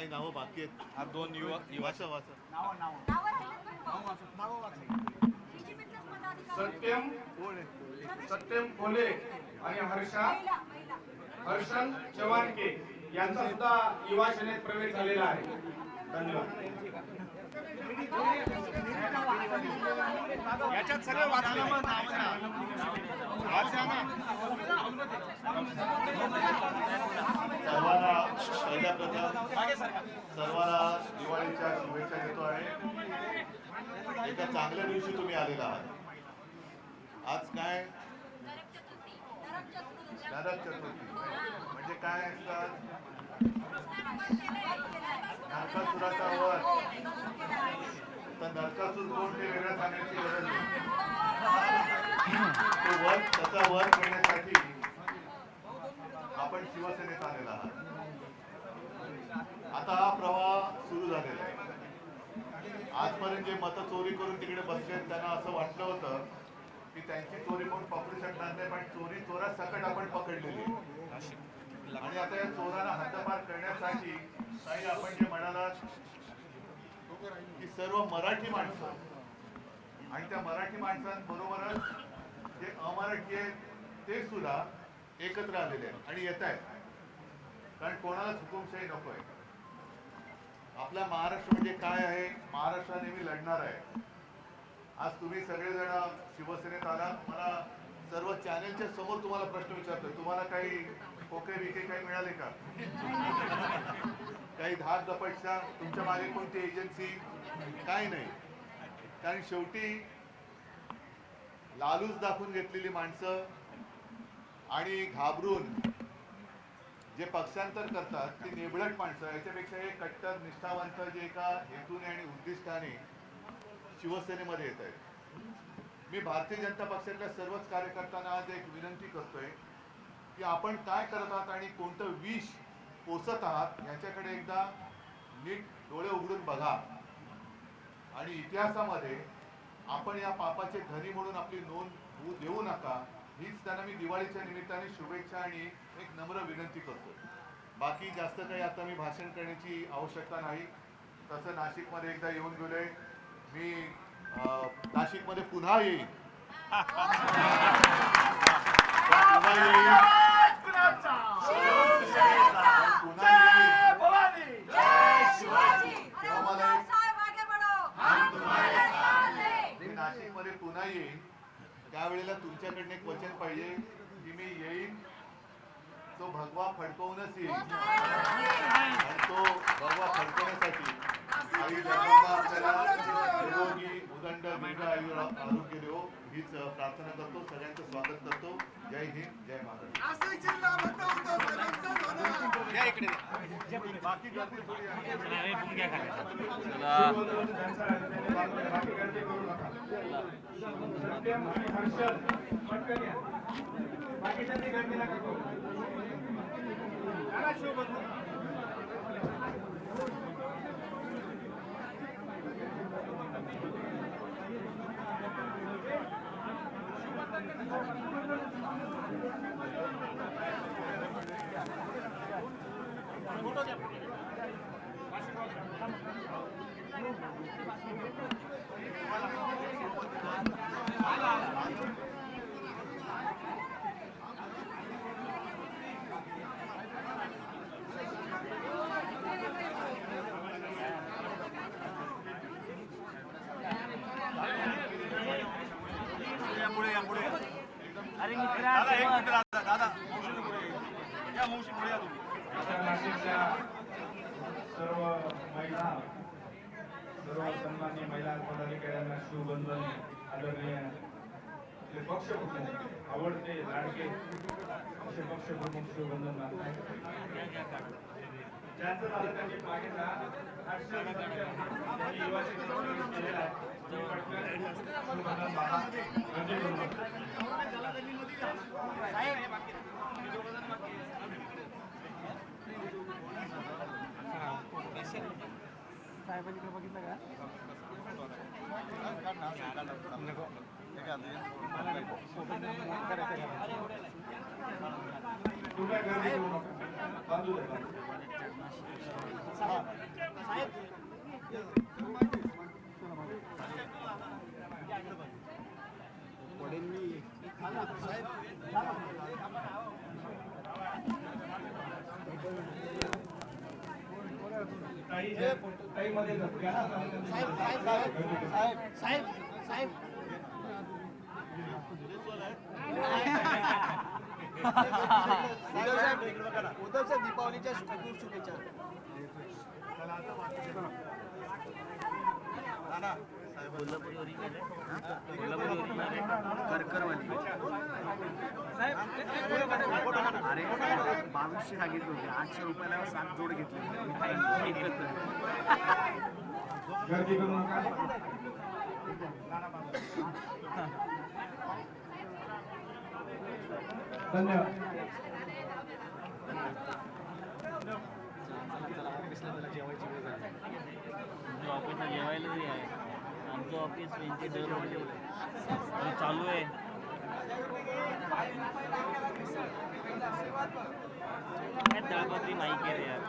काही नावं बाकी आहेत. हा दोन युवा युवा वाचा वाचा सत्यम सत्यम कोले आणि हर्षा हर्षन चव्हाणके यांचा सुद्धा युवा सेनेत प्रवेश झालेला आहे. धन्यवाद. याच्यात सगळे वाचले सर्वांना दिवाळीच्या शुभेच्छा देतो आहे. एका चांगल्या दिवशी तुम्ही आलेला आहात. आज काय? नरक चतुर्थी. म्हणजे काय असतात नरकासुराचा वध. तर नरकासूर कोण ते वेगळं सांगण्याची गरज नाही. तो वध त्याचा वध करण्यासाठी आपण शिवसेनेत आलेला आहात आता हा प्रवाह सुरू झालेला आहे आजपर्यंत जे मतं चोरी करून तिकडे बसले त्यांना असं वाटलं होतं की त्यांची चोरी कोण पकडू शकणार नाही पण चोरी चोरा सकट आपण पकडलेली आणि आता या चोरांना हद्दपार करण्यासाठी काही आपण जे म्हणाला की सर्व मराठी माणसं आणि त्या मराठी माणसांबरोबरच जे अमराठी आहेत ते सुद्धा एकत्र आलेले आहेत आणि येत आहेत कारण कोणालाच हुकुमशाही नको आहे आपला महाराष्ट्र म्हणजे काय आहे? महाराष्ट्र मी नेहमी लढणार आहे. आज तुम्ही सगळेजण शिवसेनेत आला मला सर्व चॅनेलच्या समोर तुम्हाला प्रश्न विचारतोय. तुम्हाला काही खोके बिके काही मिळाले का? काही धाक दपटशा तुमच्या मागे कोणती एजन्सी काय नाही. कारण शेवटी लालूच दाखवून घेतलेली माणसं आणि घाबरून जे पक्षांतर करतात ते नेबळट माणसं याच्यापेक्षा हे कट्टर निष्ठावंत जे एका हेतूने आणि उद्दिष्टाने शिवसेनेमध्ये येत आहेत. मी भारतीय जनता पक्षातल्या सर्वच कार्यकर्त्यांना आज एक विनंती करतोय की आपण काय करत आहात आणि कोणतं विष पोसत आहात याच्याकडे एकदा नीट डोळे उघडून बघा. आणि इतिहासामध्ये आपण या पापाचे धनी म्हणून आपली नोंद होऊ देऊ नका. हीच त्यांना मी दिवाळीच्या निमित्ताने शुभेच्छा आणि एक नम्र विनंती करतो बाकी जास्त काही आता मी भाषण करण्याची आवश्यकता नाही. तसं नाशिकमध्ये एकदा येऊन गेलोय. मी अं, नाशिकमध्ये पुन्हा येईन. पुन्हा येईन पुन्हा येईन मी नाशिकमध्ये पुन्हा येईन त्यावेळेला तुमच्याकडनं एक वचन पाहिजे की मी येईन. तो भगवा फडकवूनच येईल. आणि तो भगवा फडकवण्यासाठी आई जगदंबा आपल्याला निरोगी उदंड दीर्घ आयु आरोग्य देवो. हीच प्रार्थना करतो. सगळ्यांचं स्वागत करतो. जय हिंद जय महाराष्ट्र. इकडे बाकी गर्दी थोडी आहे. शिवबंधूंनो ज्यांचा राजकीय भाग आहे, बाकी गर्दी करू नका. सत्यम आणि हर्षद पटकन या. बाकीच्यांनी गर्दी नका करू. चला शिवबंधू. पुढे या पुढे दादा एक मिनिट दादा दादा. मावशीने पुढे या. या मावशी पुढे या तुम्ही. सर्व महिला सर्व सन्माननीय महिला पदाधिकाऱ्यांना शिवबंधन आदरणीय आपले पक्षप्रमुख आवडते लाडके असे पक्षप्रमुख शिवबंधन मानतात. ज्यांचं झालं त्यांनी मागे जा. प्रवेश केलेला आहे. तुम्ही साहेब साहेब साहेब साहेब साहेब साहेब साहेब दीपावलीच्या खूप शुभेच्छा अरे बावीसशे सांगितले होते आठशे रुपयाला सात जोड घेतले एकत्र धन्यवाद. ऑफिसला जेवायला बी आहे आमचं ऑफिस त्यांचे डर आणि चालू आहे काय तळपत्री माहिती आहे यार